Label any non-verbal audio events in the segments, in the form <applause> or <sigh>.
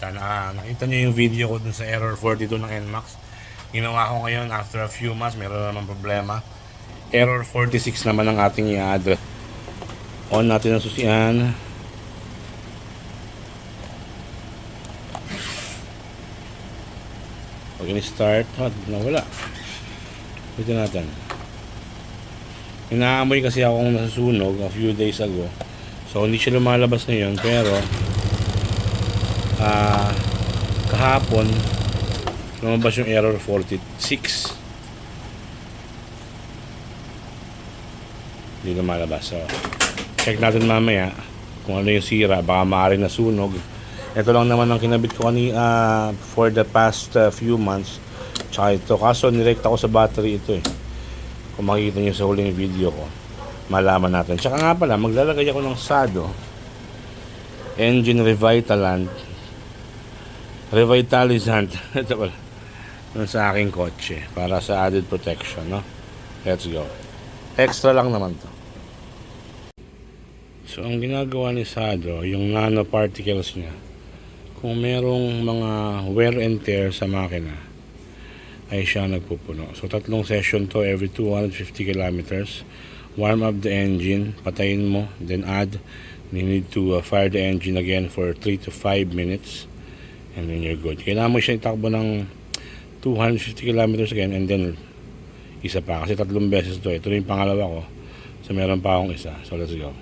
threshold 101 at uh, na- nakita niyo yung video ko dun sa error 42 ng NMAX. Ginawa ko ngayon after a few months, meron naman problema. Error 46 naman ang ating i-add. On natin ang susian. Pag in-start, ah, nawala. Ito natin. Inaamoy kasi akong nasusunog a few days ago. So hindi siya lumalabas ngayon pero ah kahapon lumabas yung error 46. Hindi lumalabas. So check natin mamaya kung ano yung sira. Baka maaaring nasunog. Ito lang naman ang kinabit ko kanina for the past uh, few months. Tsaka ito. Kaso nirect ako sa battery ito eh. Kung makikita nyo sa huling video ko, malaman natin. Tsaka nga pala, maglalagay ako ng SADO. Engine Revitalant. Revitalizant. <laughs> ito pala. Sa aking kotse. Para sa added protection, no? Let's go. Extra lang naman to. So, ang ginagawa ni Sado, yung nanoparticles niya, kung merong mga wear and tear sa makina, ay siya nagpupuno. So, tatlong session to every 250 kilometers. Warm up the engine, patayin mo, then add. You need to uh, fire the engine again for 3 to 5 minutes. And then you're good. Kailangan mo siya itakbo ng 250 kilometers again and then isa pa. Kasi tatlong beses to. Ito rin yung pangalawa ko. So, meron pa akong isa. So, let's go.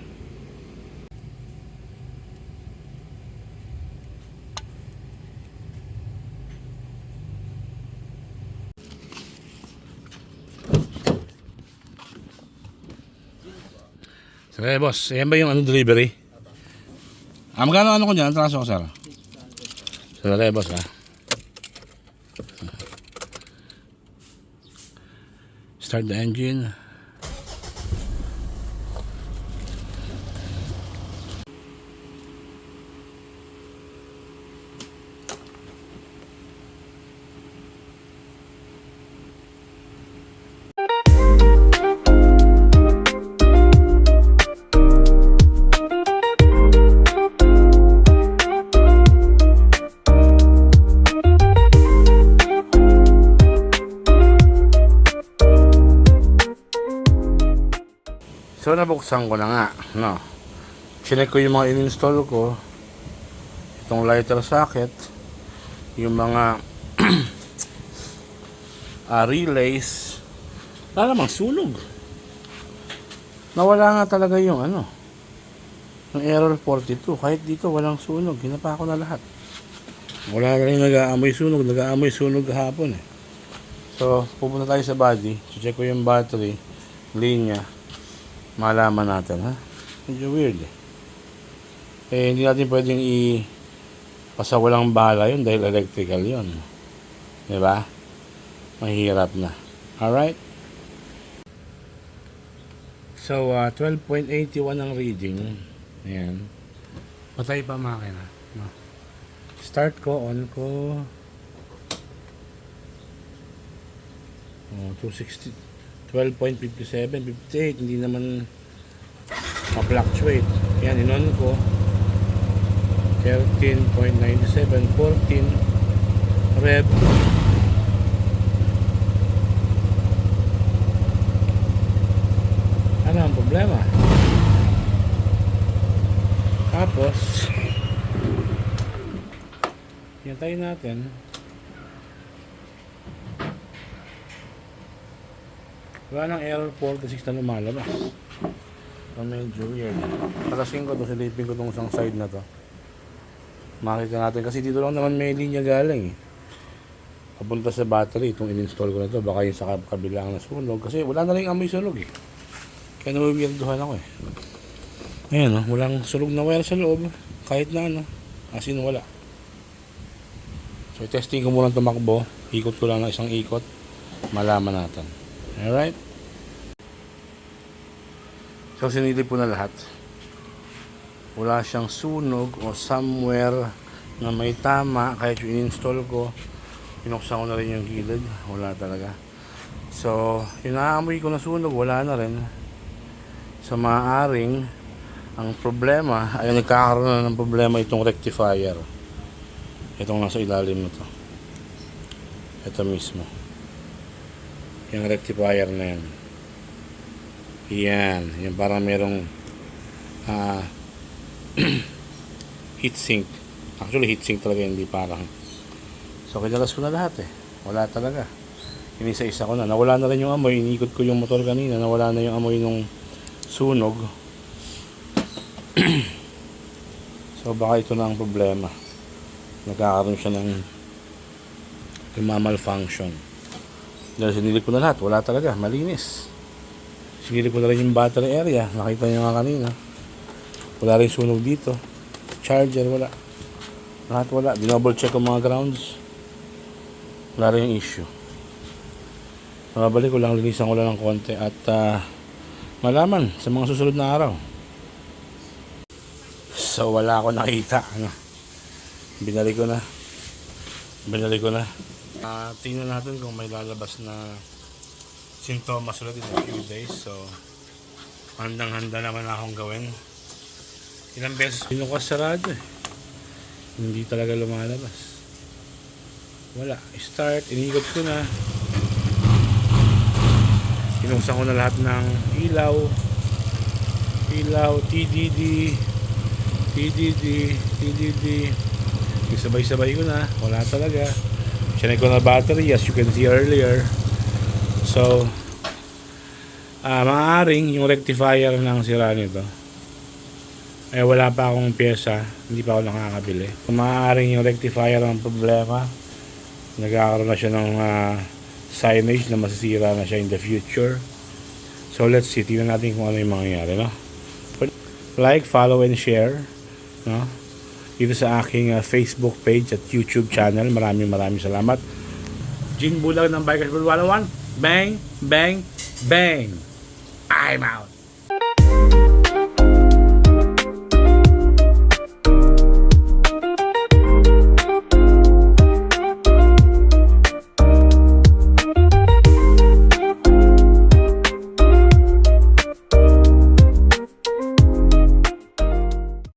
Sige, boss. Yan ba yung ano, delivery? Ah, magkano ano ko dyan? Traso ko, sir. Sige, boss, ha? Start the engine. So nabuksan ko na nga, no. Chinek ko yung mga in-install ko. Itong lighter socket, yung mga <clears throat> ah, relays. Wala namang sunog. Nawala nga talaga yung ano. Yung error 42. Kahit dito walang sunog. Ginapa ko na lahat. Wala na rin nag-aamoy sunog. Nag-aamoy sunog kahapon eh. So, pupunta tayo sa body. Check ko yung battery, linya malaman natin ha? Medyo weird eh. Eh hindi natin pwedeng i pasawalang bahala yun dahil electrical yun. Di ba? Mahirap na. Alright? So uh, 12.81 ang reading. Ayan. Patay pa makina. Start ko on ko. Oh, 260 12.57, 58, hindi naman ma-fluctuate. Yan, inon ko. 13.97, 14, rev. Ano ang problema? Tapos, yantay natin. Wala nang error 46 na lumalabas. So, medyo weird. Palasin ko to, silipin ko tong isang side na to. Makita natin kasi dito lang naman may linya galing eh. Sa battery, itong in-install ko na to, baka yung sa kab- kabila ang nasunog. Kasi wala na rin amoy sunog eh. Kaya nawiwirduhan ako eh. Ayan oh, walang sunog na wire sa loob. Kahit na ano, as in wala. So testing ko muna tumakbo. Ikot ko lang ng isang ikot. Malaman natin. Alright? So, sinilip ko na lahat. Wala siyang sunog o somewhere na may tama kahit yung in-install ko. Pinuksan ko na rin yung gilid. Wala talaga. So, yung naamoy ko na sunog, wala na rin. So, maaaring ang problema ay nagkakaroon na ng problema itong rectifier. Itong nasa ilalim na to. Ito mismo. Yung rectifier na yan. Yan. Yung parang merong ah <clears throat> heatsink. Actually, heatsink talaga, hindi parang. So, kinalas ko na lahat eh. Wala talaga. Inisa-isa ko na. Nawala na rin yung amoy. Inikot ko yung motor kanina. Nawala na yung amoy nung sunog. <clears throat> so, baka ito na ang problema. Nagkakaroon siya ng malfunction. Dahil sinilip ko na lahat. Wala talaga. Malinis. Sinilip ko na rin yung battery area. Nakita niyo nga kanina. Wala rin sunog dito. Charger, wala. Lahat wala. Dinouble check ko mga grounds. Wala rin yung issue. Mababalik ko lang, linisan ko lang ng konti at ah, malaman sa mga susunod na araw. So wala ako nakita. Ano? Binalik ko na. Binalik ko na. Ah, tingnan natin kung may lalabas na sintomas ulit in a few days. So, handang-handa naman akong gawin. Ilang beses pinukas sa radyo eh. Hindi talaga lumalabas. Wala. Start. Inikot ko na. Pinuksan ko na lahat ng ilaw. Ilaw, TDD, TDD, TDD. Sabay-sabay ko na. Wala talaga. Sinay ko na battery as you can see earlier. So, ah maaaring yung rectifier ng sira nito eh wala pa akong pyesa, hindi pa ako nakakabili. Kung maaaring yung rectifier ang problema, nagkakaroon na siya ng ah, signage na masisira na siya in the future. So let's see, tingnan natin kung ano yung mangyayari, no? Like, follow, and share, no? Dito sa aking ah, Facebook page at YouTube channel. Maraming maraming salamat. Jing Bulag ng Bikers World 101. Bang, bang, bang. I'm out.